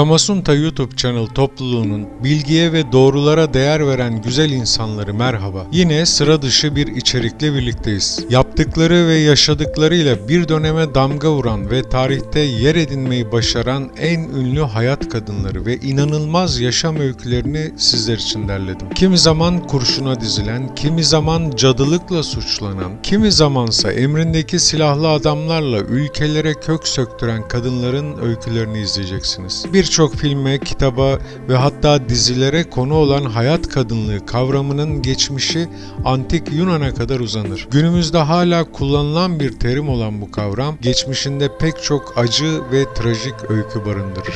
Kamasunta YouTube Channel topluluğunun bilgiye ve doğrulara değer veren güzel insanları merhaba. Yine sıra dışı bir içerikle birlikteyiz. Yaptıkları ve yaşadıklarıyla bir döneme damga vuran ve tarihte yer edinmeyi başaran en ünlü hayat kadınları ve inanılmaz yaşam öykülerini sizler için derledim. Kimi zaman kurşuna dizilen, kimi zaman cadılıkla suçlanan, kimi zamansa emrindeki silahlı adamlarla ülkelere kök söktüren kadınların öykülerini izleyeceksiniz. Birçok filme, kitaba ve hatta dizilere konu olan hayat kadınlığı kavramının geçmişi antik Yunan'a kadar uzanır. Günümüzde hala kullanılan bir terim olan bu kavram, geçmişinde pek çok acı ve trajik öykü barındırır.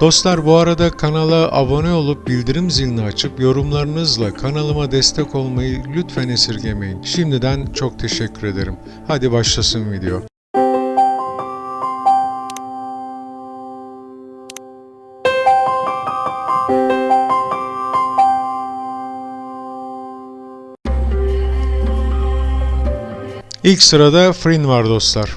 Dostlar bu arada kanala abone olup bildirim zilini açıp yorumlarınızla kanalıma destek olmayı lütfen esirgemeyin. Şimdiden çok teşekkür ederim. Hadi başlasın video. İlk sırada Frin var dostlar.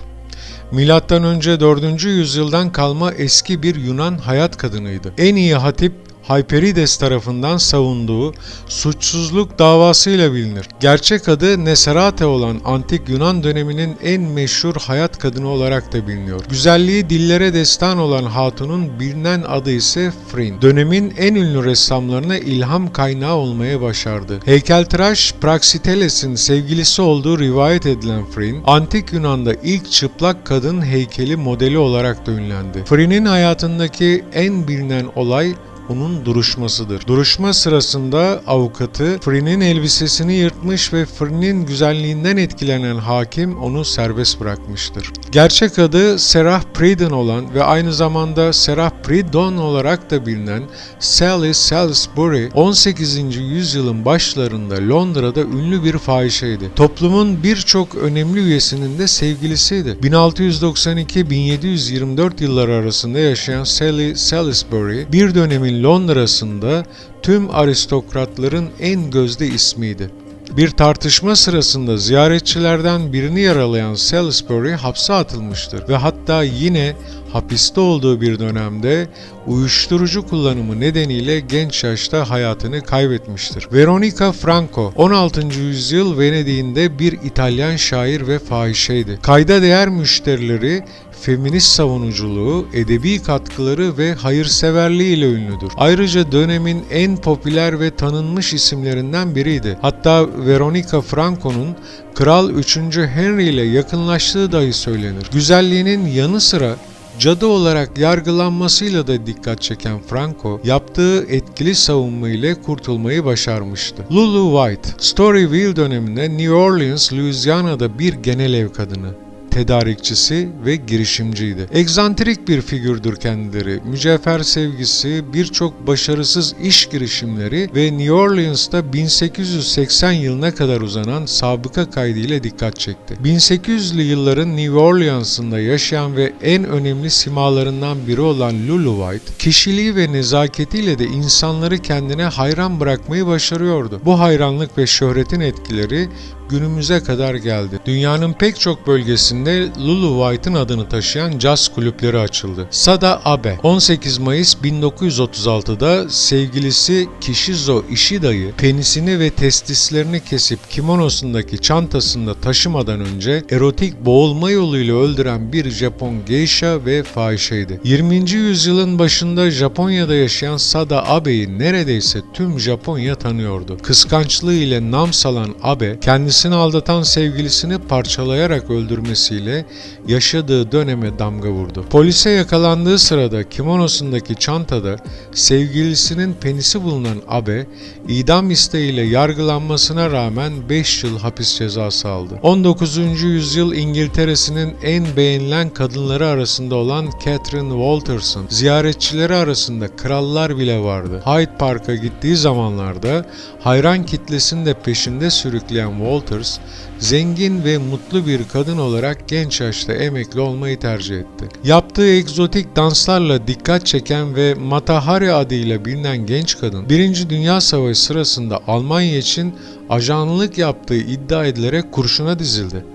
Milattan önce 4. yüzyıldan kalma eski bir Yunan hayat kadınıydı. En iyi hatip Hyperides tarafından savunduğu suçsuzluk davasıyla bilinir. Gerçek adı Neserate olan antik Yunan döneminin en meşhur hayat kadını olarak da biliniyor. Güzelliği dillere destan olan hatunun bilinen adı ise Frin. Dönemin en ünlü ressamlarına ilham kaynağı olmaya başardı. Heykeltıraş Praxiteles'in sevgilisi olduğu rivayet edilen Frin, antik Yunan'da ilk çıplak kadın heykeli modeli olarak da ünlendi. Frin'in hayatındaki en bilinen olay onun duruşmasıdır. Duruşma sırasında avukatı Frin'in elbisesini yırtmış ve Frin'in güzelliğinden etkilenen hakim onu serbest bırakmıştır. Gerçek adı Serah Pridon olan ve aynı zamanda Serah Pridon olarak da bilinen Sally Salisbury 18. yüzyılın başlarında Londra'da ünlü bir fahişeydi. Toplumun birçok önemli üyesinin de sevgilisiydi. 1692-1724 yılları arasında yaşayan Sally Salisbury bir dönemin Londra'sında tüm aristokratların en gözde ismiydi. Bir tartışma sırasında ziyaretçilerden birini yaralayan Salisbury hapse atılmıştır ve hatta yine hapiste olduğu bir dönemde uyuşturucu kullanımı nedeniyle genç yaşta hayatını kaybetmiştir. Veronica Franco 16. yüzyıl Venedik'inde bir İtalyan şair ve fahişeydi. Kayda değer müşterileri feminist savunuculuğu, edebi katkıları ve hayırseverliği ile ünlüdür. Ayrıca dönemin en popüler ve tanınmış isimlerinden biriydi. Hatta Veronica Franco'nun Kral 3. Henry ile yakınlaştığı dahi söylenir. Güzelliğinin yanı sıra cadı olarak yargılanmasıyla da dikkat çeken Franco, yaptığı etkili savunma ile kurtulmayı başarmıştı. Lulu White, Storyville döneminde New Orleans, Louisiana'da bir genel ev kadını tedarikçisi ve girişimciydi. Egzantrik bir figürdür kendileri. Mücevher sevgisi, birçok başarısız iş girişimleri ve New Orleans'ta 1880 yılına kadar uzanan sabıka kaydıyla dikkat çekti. 1800'lü yılların New Orleans'ında yaşayan ve en önemli simalarından biri olan Lulu White, kişiliği ve nezaketiyle de insanları kendine hayran bırakmayı başarıyordu. Bu hayranlık ve şöhretin etkileri günümüze kadar geldi. Dünyanın pek çok bölgesinde Lulu White'ın adını taşıyan caz kulüpleri açıldı. Sada Abe 18 Mayıs 1936'da sevgilisi Kishizo Ishida'yı penisini ve testislerini kesip kimonosundaki çantasında taşımadan önce erotik boğulma yoluyla öldüren bir Japon geisha ve fahişeydi. 20. yüzyılın başında Japonya'da yaşayan Sada Abe'yi neredeyse tüm Japonya tanıyordu. Kıskançlığı ile nam salan Abe kendisi kendisini aldatan sevgilisini parçalayarak öldürmesiyle yaşadığı döneme damga vurdu. Polise yakalandığı sırada kimonosundaki çantada sevgilisinin penisi bulunan Abe, idam isteğiyle yargılanmasına rağmen 5 yıl hapis cezası aldı. 19. yüzyıl İngiltere'sinin en beğenilen kadınları arasında olan Catherine Walters'ın ziyaretçileri arasında krallar bile vardı. Hyde Park'a gittiği zamanlarda hayran kitlesini de peşinde sürükleyen Walters Waters, zengin ve mutlu bir kadın olarak genç yaşta emekli olmayı tercih etti. Yaptığı egzotik danslarla dikkat çeken ve Matahari adıyla bilinen genç kadın, 1. Dünya Savaşı sırasında Almanya için ajanlık yaptığı iddia edilerek kurşuna dizildi.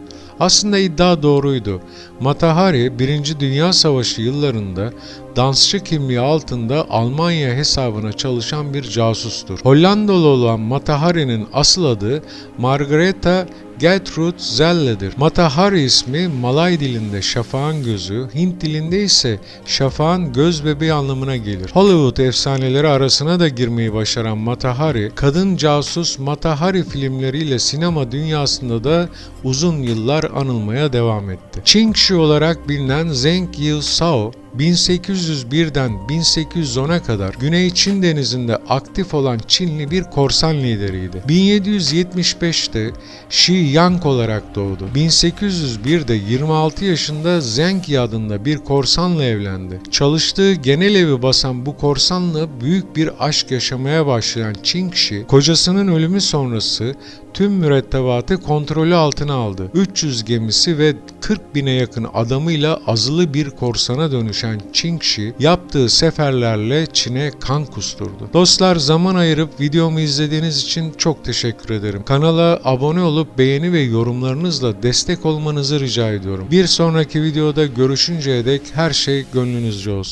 Aslında iddia doğruydu. Matahari 1. Dünya Savaşı yıllarında dansçı kimliği altında Almanya hesabına çalışan bir casustur. Hollandalı olan Mata Hari'nin asıl adı Margareta Gertrude Zelle'dir. Mata Hari ismi Malay dilinde şafağın gözü, Hint dilinde ise şafağın göz bebeği anlamına gelir. Hollywood efsaneleri arasına da girmeyi başaran Mata Hari, kadın casus Mata Hari filmleriyle sinema dünyasında da uzun yıllar anılmaya devam etti. Chingshi olarak bilinen Zheng Yilsao, 1801'den 1810'a kadar Güney Çin denizinde aktif olan Çinli bir korsan lideriydi. 1775'te Shi Yang olarak doğdu. 1801'de 26 yaşında Zheng Yi adında bir korsanla evlendi. Çalıştığı genel evi basan bu korsanla büyük bir aşk yaşamaya başlayan Qingxi, kocasının ölümü sonrası tüm mürettebatı kontrolü altına aldı. 300 gemisi ve 40 bine yakın adamıyla azılı bir korsana dönüşen Qingxi yaptığı seferlerle Çin'e kan kusturdu. Dostlar zaman ayırıp videomu izlediğiniz için çok teşekkür ederim. Kanala abone olup beğeni ve yorumlarınızla destek olmanızı rica ediyorum. Bir sonraki videoda görüşünceye dek her şey gönlünüzce olsun.